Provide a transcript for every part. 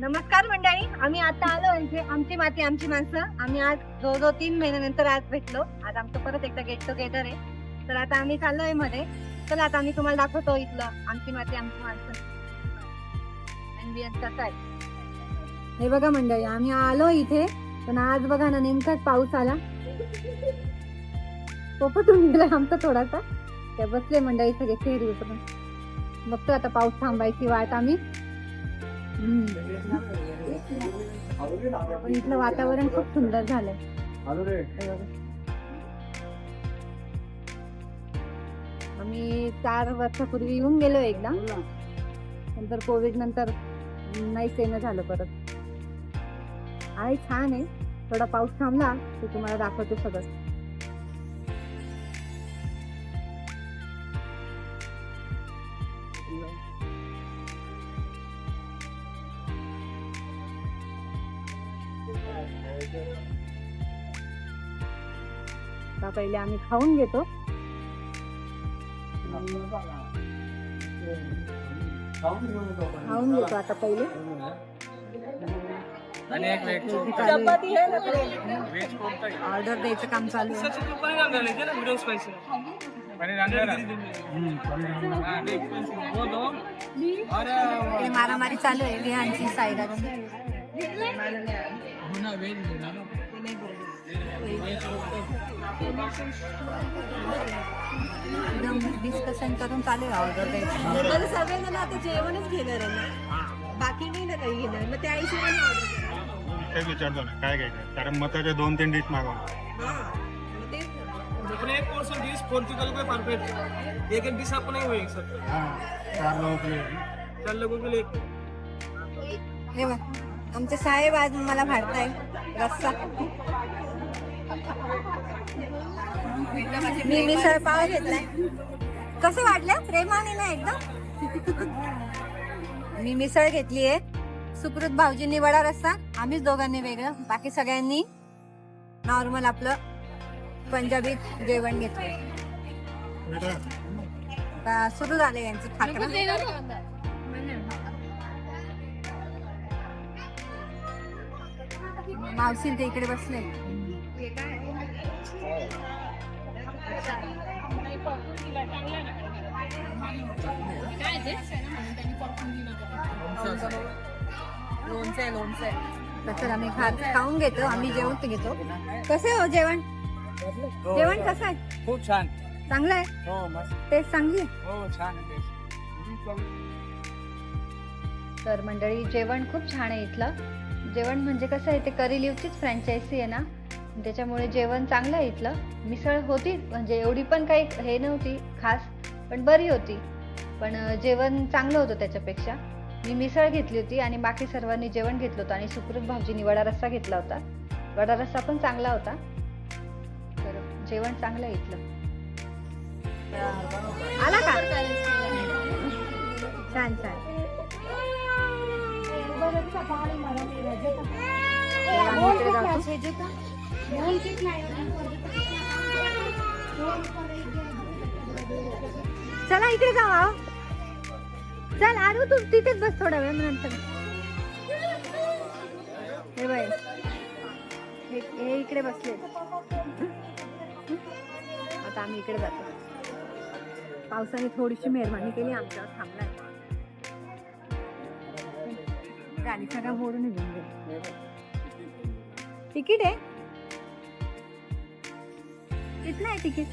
नमस्कार मंडळी आम्ही आता आलो म्हणजे आमची माती आमची माणसं आम्ही आज जवळजवळ तीन महिन्यानंतर आज भेटलो. आज आमचं परत एकदा गेट टुगेदर आहे. तर आता आम्ही चाललोयमध्ये. चला आता आम्ही तुम्हाला दाखवतो इथलं आमची माती आमची माणसं. Ambience कसा आहे? हे बघा मंडळी आम्ही आलो इथे पण आज बघा ना नेमकाच पाऊस आला. पोपटून गेला आमचा थोडासा. ते बसले मंडळी सगळे फेरी उतरून बघतो आता पाऊस थांबायची वाट आम्ही. पण इथलं वातावरण खूप सुंदर झालंय. आम्ही चार वर्षापूर्वी येऊन गेलो एकदा. नंतर कोविड नंतर नाहीच येणं झालं परत. आहे छान आहे. थोडा पाऊस थांबला की तुम्हाला दाखवतो सगळं. आता पहिले आम्ही खाऊन घेतो. खाऊन घेतो आता पहिले. ऑर्डर द्यायचं काम चालू आहे. आणि रांगेला हा, मारामारी चालू आहे विहानची साईडाची हो ना, वेज बोला ना. एकदम डिस्कशन करून चालू आहे ऑर्डर द्यायचं मला सगळ्यांना ना आता जेवणच घेणार आहे ना बाकी नाही ना काही घेणार मग त्या हिशोबाने ऑर्डर तेच विचारतो ना काय काय कारण मताच्या दोन तीन डिश मागवणार. मग तेच ना. अपने एक पोर्शन डिश पोर्चुगल का परफेक्ट एक एक डिश आपको नहीं सर चार लोक चार लोगों के लिए एक. हे बघ. आमचे साहेब आज मला फाडताय रस्सा. मी मिसळ पाव घेतलाय. कसे वाटलं? प्रेमाने ना एकदम? मी मिसळ घेतली आहे. सुकृत भाऊजींनी वडा रस्सा. आम्हीच दोघांनी वेगळं. बाकी सगळ्यांनी नॉर्मल आपलं पंजाबी जेवण घेतलं आता सुरू झालं यांचं खाकरा. मावशी ते इकडे बसले. लोणचं आहे लोणचं आहे. तर आम्ही खात खाऊन घेतो आम्ही जेवण ते घेतो. कसं आहे हो जेवण? जेवण कसं आहे? खूप छान. चांगलं आहे? हो मस्त. टेस्ट चांगली हो छान. तर मंडळी जेवण खूप छान आहे इथलं. जेवण म्हणजे कसं आहे ते करी लिव्हचीच फ्रँचायसी आहे ना. त्याच्यामुळे जेवण चांगलं आहे इथलं. मिसळ होती म्हणजे एवढी पण काही हे नव्हती खास पण बरी होती. पण जेवण चांगलं होतं त्याच्यापेक्षा. मी मिसळ घेतली होती आणि बाकी सर्वांनी जेवण घेतलं होतं आणि सुकृत भाऊजींनी वडा रस्सा घेतला होता. वडा रस्सा पण चांगला होता. तर जेवण चांगलं आहे इथलं. आला का? छान छान. चला इकडे आहो. चल आरू तू तिथेच बस थोडा वेळ नंतर. हे बाय हे हे इकडे बसले. आता आम्ही इकडे जातो. पावसाने थोडीशी मेहरबानी केली आमच्यावर थांबलाय. गाडी सगळं मोडून निघून गेली तिकीट आहे कितना आहे तिकीट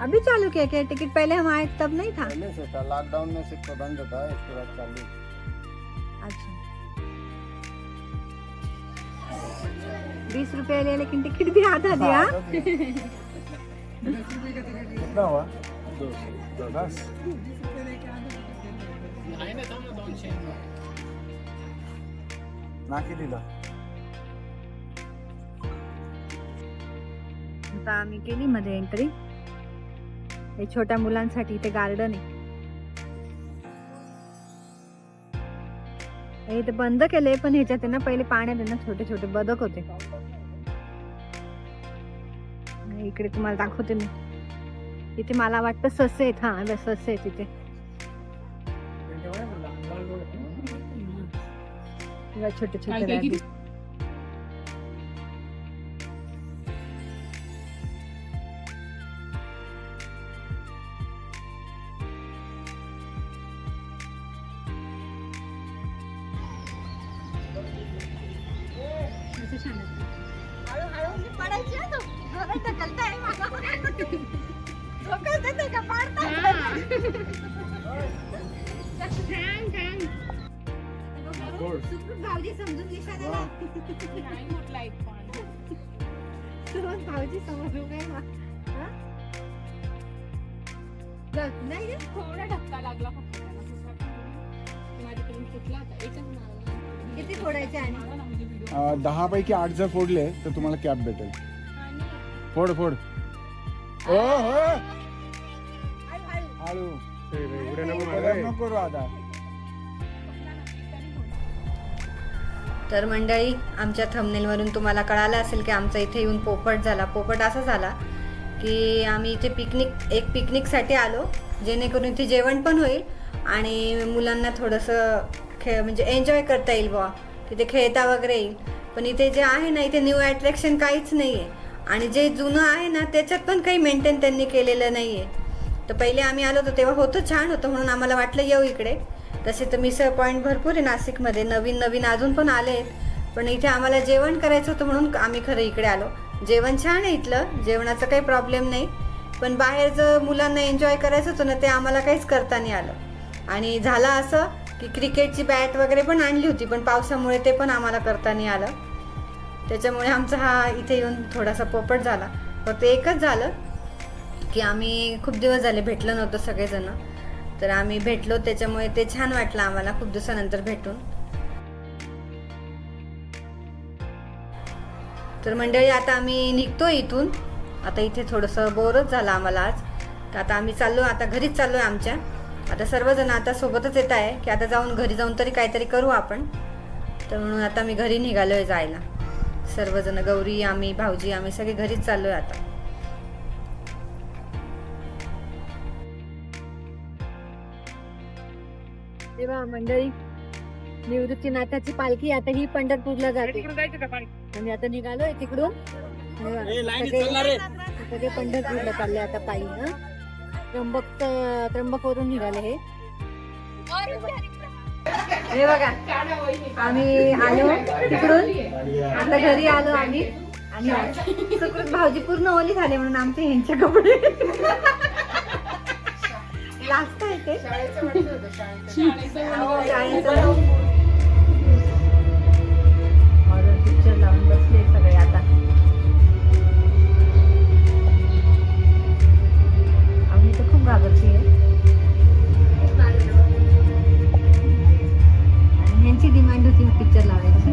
अभी चालू किया क्या? टिकट पहले हम आए तब नहीं था? पहले से था लॉकडाउन में सिर्फ़ बंद था इसके बाद चालू। अच्छा। बीस रुपए ले लेकिन टिकट भी आधा दिया। कितना हुआ दो सौ बस ना आता आम्ही केली मध्ये एंट्री हे छोट्या मुलांसाठी इथे गार्डन आहे. हे इथे बंद केले पण ह्याच्यात ना पहिले पाण्यात ना छोटे छोटे बदक होते. इकडे तुम्हाला दाखवते मी. इथे मला वाटतं ससे आहेत हा ससे आहेत इथे. छोटे छोटे पडायची भाऊजी समजून. हा? नाही. थोडा धक्का लागला किती फोडायचे आणि? अं, दहा पैकी आठ जर फोडले तर तुम्हाला कॅप भेटेल. फोड फोड. ओ हो. हळू, हळू. हळू कलर नको करू आता. तर मंडळी आमच्या थंबनेलवरून तुम्हाला कळालं असेल की आमचा इथे येऊन पोपट झाला. पोपट असा झाला की आम्ही इथे पिकनिक एक पिकनिकसाठी आलो जेणेकरून इथे जेवण पण होईल आणि मुलांना थोडंसं खेळ म्हणजे एन्जॉय करता येईल बुवा. तिथे खेळता वगैरे येईल. पण इथे जे आहे ना इथे न्यू अट्रॅक्शन काहीच नाही आहे आणि जे जुनं आहे ना त्याच्यात पण काही मेंटेन त्यांनी केलेलं नाही आहे तर पहिले आम्ही आलो होतो तेव्हा होतं छान होतं म्हणून आम्हाला वाटलं येऊ इकडे. तसे तर मिसळ पॉईंट भरपूर आहे नाशिकमध्ये. नवीन नवीन अजून पण आले. आहेत पण इथे आम्हाला जेवण करायचं होतं म्हणून आम्ही खरं इकडे आलो. जेवण छान आहे इथलं जेवणाचा काही प्रॉब्लेम नाही. पण बाहेर जर मुलांना एन्जॉय करायचं होतं ना ते आम्हाला काहीच करता नाही आलं. आणि झालं असं की क्रिकेटची बॅट वगैरे पण आणली होती पण पावसामुळे ते पण आम्हाला करता नाही आलं. त्याच्यामुळे आमचा हा इथे येऊन थोडासा पोपट झाला. फक्त एकच झालं की आम्ही खूप दिवस झाले भेटलो नव्हतो सगळेजण. तर आम्ही भेटलो त्याच्यामुळे ते छान वाटलं आम्हाला खूप दिवसानंतर भेटून. तर मंडळी आता आम्ही निघतो इथून. आता इथे थोडंसं बोरच झालं आम्हाला आज. तर आता आम्ही चाललो आता घरीच चाललो आहे आमच्या. आता सर्वजण आता सोबतच येत आहे की आता जाऊन घरी जाऊन तरी काहीतरी करू आपण. तर म्हणून आता मी घरी निघालो आहे जायला. सर्वजण गौरी आम्ही भाऊजी आम्ही सगळे घरीच चाललो आहे आता. तेव्हा मंडळी निवृत्तीनाथाची पालखी आता ही पंढरपूरला जाते. आम्ही आता निघालोय तिकडून. सगळे पंढरपूरला चालले आता पायी हं. त्र्यंबक त्र्यंबक वरून निघाले हे. आणि बघा. आम्ही आलो तिकडून. आता घरी आलो आम्ही. आणि सुकृत भाऊजी पूर्ण ओली झाले म्हणून आमचे ह्यांचे कपडे. लास्ट आहे ते. हो, मॉडर्न पिक्चर बसले सगळे आता. आम्ही तर खूप última pizza la verdad.